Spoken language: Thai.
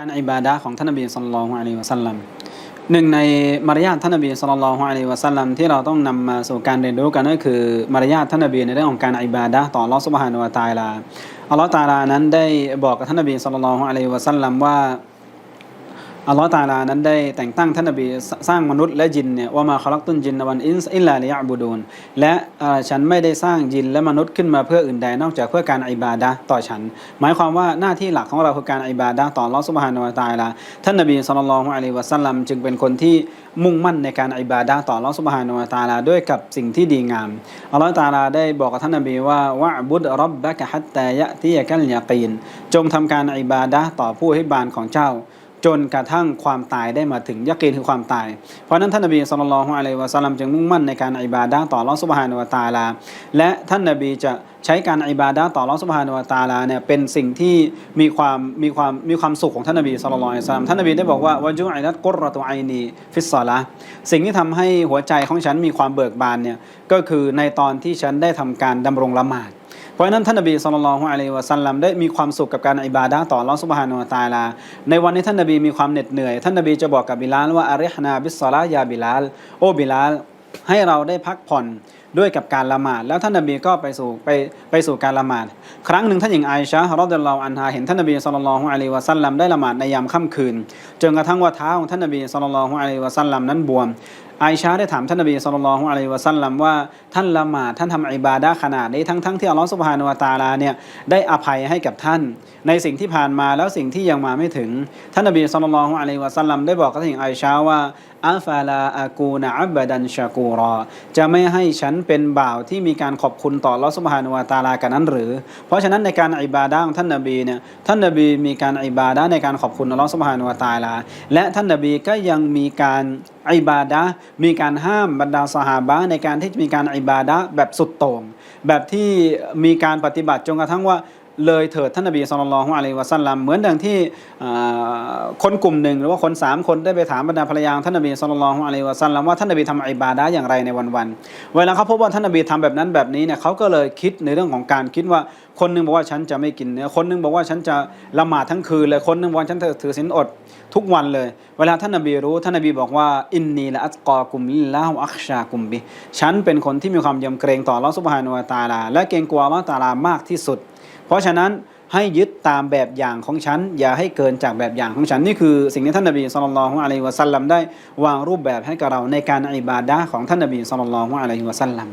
การอิบาดะของท่านนบีสุลต่านอะลัยวะสัลลัมหนึ่งในมารยาทท่านนบีสุลต่านอะลัยวะสัลลัมที่เราต้องนำมาสู่การเรียนรู้กันก็คือมารยาทท่านนบีในเรื่องของการอิบาดะต่อลอสุบฮานุวะตะอาลาอัลลอฮฺตาลานั้นได้บอกกับท่านนบีสุลต่านอะลัยวะสัลลัมว่า อัลลอฮฺตาลานั้นได้แต่งตั้งท่านนบีสร้างมนุษย์และจินเนี่ยว่ามาคอลักตุนจินวันอินส์อิลลาลิยะบูดูนและฉันไม่ได้สร้างจินและมนุษย์ขึ้นมาเพื่ออื่นใดนอกจากเพื่อการอิบาดะต่อฉัน หมายความว่าหน้าที่หลักของเราคือการอิบาดะต่ออัลลอสุบฮานวะตาลาท่านนบีสุลต่านอะลัยฮิวะสัลลัมจึงเป็นคนที่มุ่งมั่นในการอิบาดะต่ออัลลอสุบฮานวะตาลาด้วยกับสิ่งที่ดีงามอัลลอฮฺตาลาได้บอกกับท่านนบีว่าวะบุดรับบะกะฮัตตายะติยะกัลยะกีนจงทำการอิบาดะต่อผู้ให้บานของเจ้า จนกระทั่งความตายได้มาถึงยักีนคือความตาย เพราะนั้นท่านนบีสุลต่านอะลัยฮิวะสัลลัมจึงมุ่งมั่นในการอิบาดะต่ออัลอฮฺซุบฮานะฮูวะตาลา และท่านนบีจะใช้การอิบาดะต่ออัลอฮฺซุบฮานะฮูวะตาลาเนี่ยเป็นสิ่งที่มีความมีความมีความสุขของท่านนบีสุลต่านอะลัยฮิวะสัลลัมท่านนบีได้บอกว่าวะจุไอิลัตกุรตุไอนีฟิสซอละสิ่งที่ทำให้หัวใจของฉันมีความเบิกบานเนี่ยก็คือในตอนที่ฉันได้ทำการดำรงละหมาด เพราะฉะนั้นท่านนบีสุลต่านอะลัยวะสัลลัมได้มีความสุขกับการอิบาดะต่อลอสุบฮานุตาลา ในวันที่ท่านนบีมีความเหน็ดเหนื่อย ท่านนบีจะบอกกับบิลาลว่าอาริฮนาบิสซาลายาบิลาลโอบิลาลให้เราได้พักผ่อน ด้วยกับการละหมาด แล้วท่านนบีก็ไปสู่ไปไปสู่การละหมาด ครั้งหนึ่งท่านหญิงไอชะฮ์รอดิยัลลออันฮาเห็นท่านนบีสุลต่านขอะลัยฮิวะสัลลัมได้ละหมาดในยามค่ำคืนจนกระทั่งว่าเท้าของท่านนบีสุลต่านขอะลัยฮิวะสัลลัมนั้นบวมไอชาได้ถามท่านนบีสุลต่านขอะลัยฮิวะสัลลัมว่าท่านละหมาดท่านทำอิบาดะขนาดนี้ทั้งทั้งที่อัลลอฮฺสุบฮานะฮูวะตาลาเนี่ยได้อภัยให้กับท่าน ในสิ่งที่ผ่านมาแล้วสิ่งที่ยังมาไม่ถึง ท่านนบีสุลต่านอะลัยวะสัลลัมได้บอกกับท่านหญิงไอชาว่าอัฟาลาอากูนะอับดันชากูรอจะไม่ให้ฉันเป็นบ่าวที่มีการขอบคุณต่อลอสุบฮานุวาตาลากันนั้นหรือ เพราะฉะนั้นในการอิบาดะของท่านนบีเนี่ยท่านนบีมีการอิบาดะในการขอบคุณลอสุบฮานุวาตาลา และท่านนบีก็ยังมีการอิบาดะมีการห้ามบรรดาสหาบะในการที่จะมีการอิบาดะแบบสุดโต่งแบบที่มีการปฏิบัติจนกระทั่งว่า เลยเถิดท่านนบีสุลต่านอะลัยวะสัลลัมเหมือนดังที่คนกลุ่มหนึ่งหรือว่าคนสามคนได้ไปถามบรรดาภรรยาของท่านนบีสุลต่านอะลัยวะสัลลัมว่าท่านนบีทำอิบาดะอย่างไรในวันๆเวลาเขาพบว่าท่านนบีทำแบบนั้นแบบนี้เนี่ยเขาก็เลยคิดในเรื่องของการคิดว่าคนหนึงบอกว่าฉันจะไม่กินเนื้อคนหนึงบอกว่าฉันจะละหมาดทั้งคืนเลยคนหนึงบอกว่าฉันถือศีลอดทุกวันเลย เวลาท่านนบีรู้ท่านนบีบอกว่าอินนีละอัตกอกุมลิลลาฮุอัคชากุมบิฉันเป็นคนที่มีความยำเกรงต่อลลอฮฺซุบฮานะฮูวะตะอาลา และเกรงกลัวอัลอตาลามากที่สุด เพราะฉะนั้นให้ยึดตามแบบอย่างของฉัน อย่าให้เกินจากแบบอย่างของฉัน นี่คือสิ่งที่ท่านนบีสุลต่านองอะลัยฮิวะสัลลัมได้วางรูปแบบให้กับเราในการอิบาดะของท่านนบีสุลต่านองอะลัยฮิวะสัลลัม